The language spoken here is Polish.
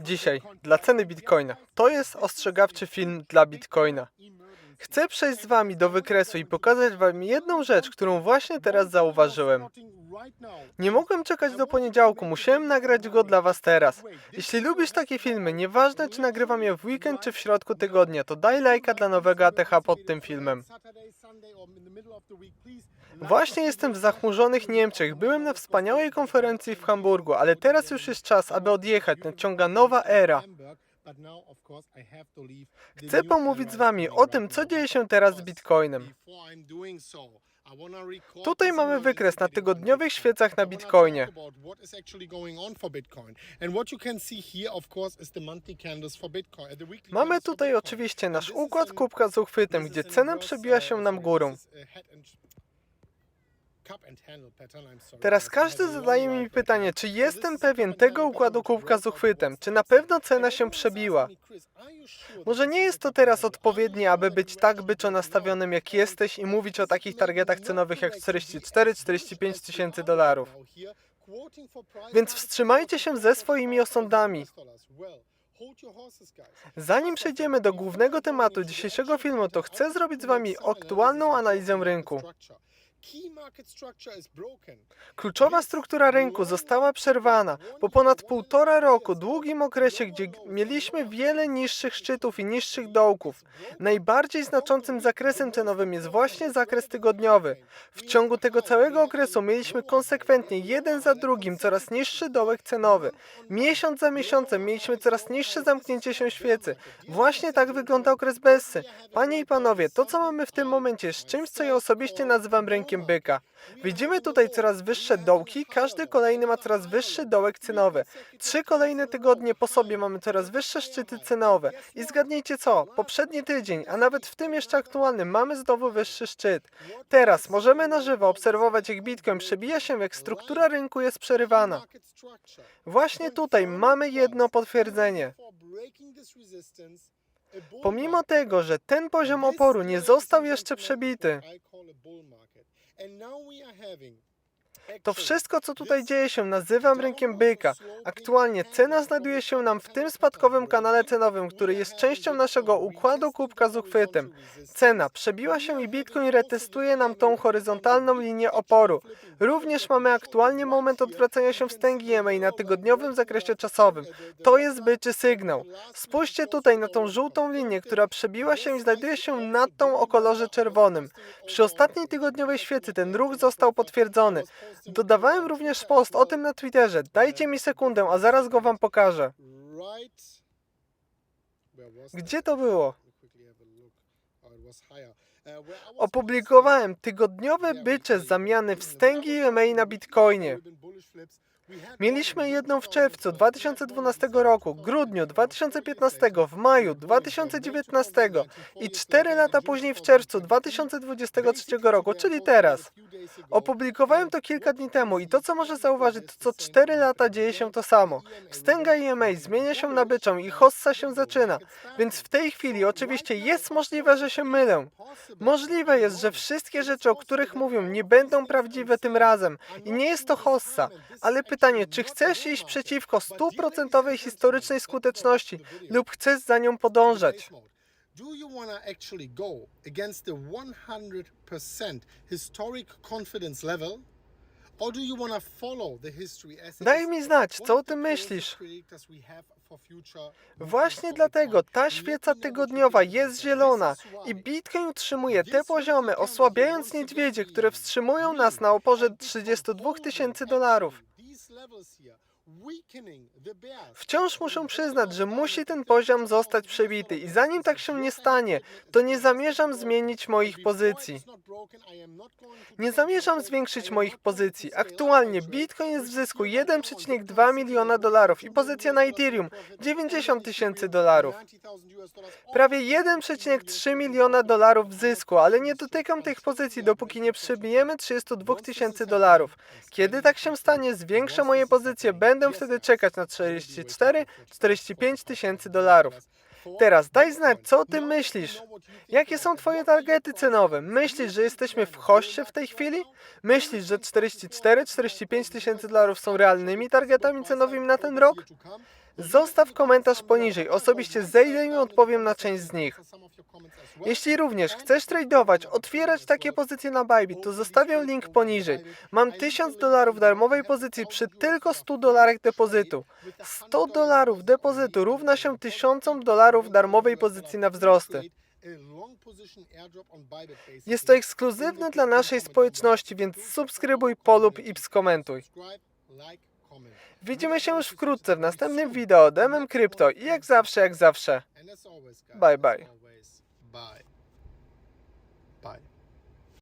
Dzisiaj, dla ceny Bitcoina. To jest ostrzegawczy film dla Bitcoina. Chcę przejść z Wami do wykresu i pokazać Wam jedną rzecz, którą właśnie teraz zauważyłem. Nie mogłem czekać do poniedziałku, musiałem nagrać go dla Was teraz. Jeśli lubisz takie filmy, nieważne czy nagrywam je w weekend czy w środku tygodnia, to daj lajka dla nowego ATH pod tym filmem. Właśnie jestem w zachmurzonych Niemczech. Byłem na wspaniałej konferencji w Hamburgu, ale teraz już jest czas, aby odjechać. Nadciąga nowa era. Chcę pomówić z Wami o tym, co dzieje się teraz z Bitcoinem. Tutaj mamy wykres na tygodniowych świecach na Bitcoinie. Mamy tutaj oczywiście nasz układ kubka z uchwytem, gdzie cena przebiła się nam górą. Teraz każdy zadaje mi pytanie, czy jestem pewien tego układu kubka z uchwytem, czy na pewno cena się przebiła. Może nie jest to teraz odpowiednie, aby być tak byczo nastawionym jak jesteś i mówić o takich targetach cenowych jak 44-45 tysięcy dolarów. Więc wstrzymajcie się ze swoimi osądami. Zanim przejdziemy do głównego tematu dzisiejszego filmu, to chcę zrobić z Wami aktualną analizę rynku. Kluczowa struktura rynku została przerwana po ponad półtora roku, długim okresie, gdzie mieliśmy wiele niższych szczytów i niższych dołków. Najbardziej znaczącym zakresem cenowym jest właśnie zakres tygodniowy. W ciągu tego całego okresu mieliśmy konsekwentnie jeden za drugim coraz niższy dołek cenowy. Miesiąc za miesiącem mieliśmy coraz niższe zamknięcie się świecy. Właśnie tak wygląda okres Bessy. Panie i panowie, to co mamy w tym momencie jest czymś, co ja osobiście nazywam rynkiem byka. Widzimy tutaj coraz wyższe dołki, każdy kolejny ma coraz wyższy dołek cenowy. Trzy kolejne tygodnie po sobie mamy coraz wyższe szczyty cenowe. I zgadnijcie co? Poprzedni tydzień, a nawet w tym jeszcze aktualnym, mamy znowu wyższy szczyt. Teraz możemy na żywo obserwować, jak Bitcoin przebija się, jak struktura rynku jest przerywana. Właśnie tutaj mamy jedno potwierdzenie. Pomimo tego, że ten poziom oporu nie został jeszcze przebity, to wszystko, co tutaj dzieje się, nazywam rynkiem byka. Aktualnie cena znajduje się nam w tym spadkowym kanale cenowym, który jest częścią naszego układu kubka z uchwytem. Cena przebiła się i Bitcoin retestuje nam tą horyzontalną linię oporu. Również mamy aktualnie moment odwracania się wstęgi EMA na tygodniowym zakresie czasowym. To jest byczy sygnał. Spójrzcie tutaj na tą żółtą linię, która przebiła się i znajduje się nad tą o kolorze czerwonym. Przy ostatniej tygodniowej świecy ten ruch został potwierdzony. Dodawałem również post o tym na Twitterze. Dajcie mi sekundę, a zaraz go wam pokażę. Gdzie to było? Opublikowałem tygodniowe bycze zamiany wstęgi EMA na Bitcoinie. Mieliśmy jedną w czerwcu 2012 roku, grudniu 2015, w maju 2019 i cztery lata później w czerwcu 2023 roku, czyli teraz. Opublikowałem to kilka dni temu i to co może zauważyć, to co 4 lata dzieje się to samo. Wstęga EMA zmienia się na byczą i hossa się zaczyna, więc w tej chwili oczywiście jest możliwe, że się mylę. Możliwe jest, że wszystkie rzeczy, o których mówię, nie będą prawdziwe tym razem i nie jest to hossa, ale czy chcesz iść przeciwko stuprocentowej historycznej skuteczności lub chcesz za nią podążać? Do you want to actually go against the 100% historic confidence level? Or do you want to follow the history as Daj mi znać, co o tym myślisz. Właśnie dlatego ta świeca tygodniowa jest zielona i Bitcoin utrzymuje te poziomy, osłabiając niedźwiedzie, które wstrzymują nas na oporze 32 tysięcy dolarów. levels here. Wciąż muszę przyznać, że musi ten poziom zostać przebity i zanim tak się nie stanie, to nie zamierzam zmienić moich pozycji. Nie zamierzam zwiększyć moich pozycji. Aktualnie Bitcoin jest w zysku 1,2 miliona dolarów i pozycja na Ethereum 90 tysięcy dolarów. 90,000 US dollars. Prawie 1,3 miliona dolarów w zysku, ale nie dotykam tych pozycji, dopóki nie przybijemy 32 tysięcy dolarów. Kiedy tak się stanie, zwiększę moje pozycje, będę wtedy czekać na 44-45 tysięcy dolarów. Teraz daj znać, co o tym myślisz. Jakie są twoje targety cenowe? Myślisz, że jesteśmy w hoście w tej chwili? Myślisz, że 44-45 tysięcy dolarów są realnymi targetami cenowymi na ten rok? Zostaw komentarz poniżej, osobiście zejdę i odpowiem na część z nich. Jeśli również chcesz tradeować, otwierać takie pozycje na Bybit, to zostawiam link poniżej. Mam 1000 dolarów darmowej pozycji przy tylko 100 dolarach depozytu. 100 dolarów depozytu równa się 1000 dolarów darmowej pozycji na wzrosty. Jest to ekskluzywne dla naszej społeczności, więc subskrybuj, polub i skomentuj. Widzimy się już wkrótce w następnym wideo Demem Crypto i jak zawsze, jak zawsze. Bye. Bye.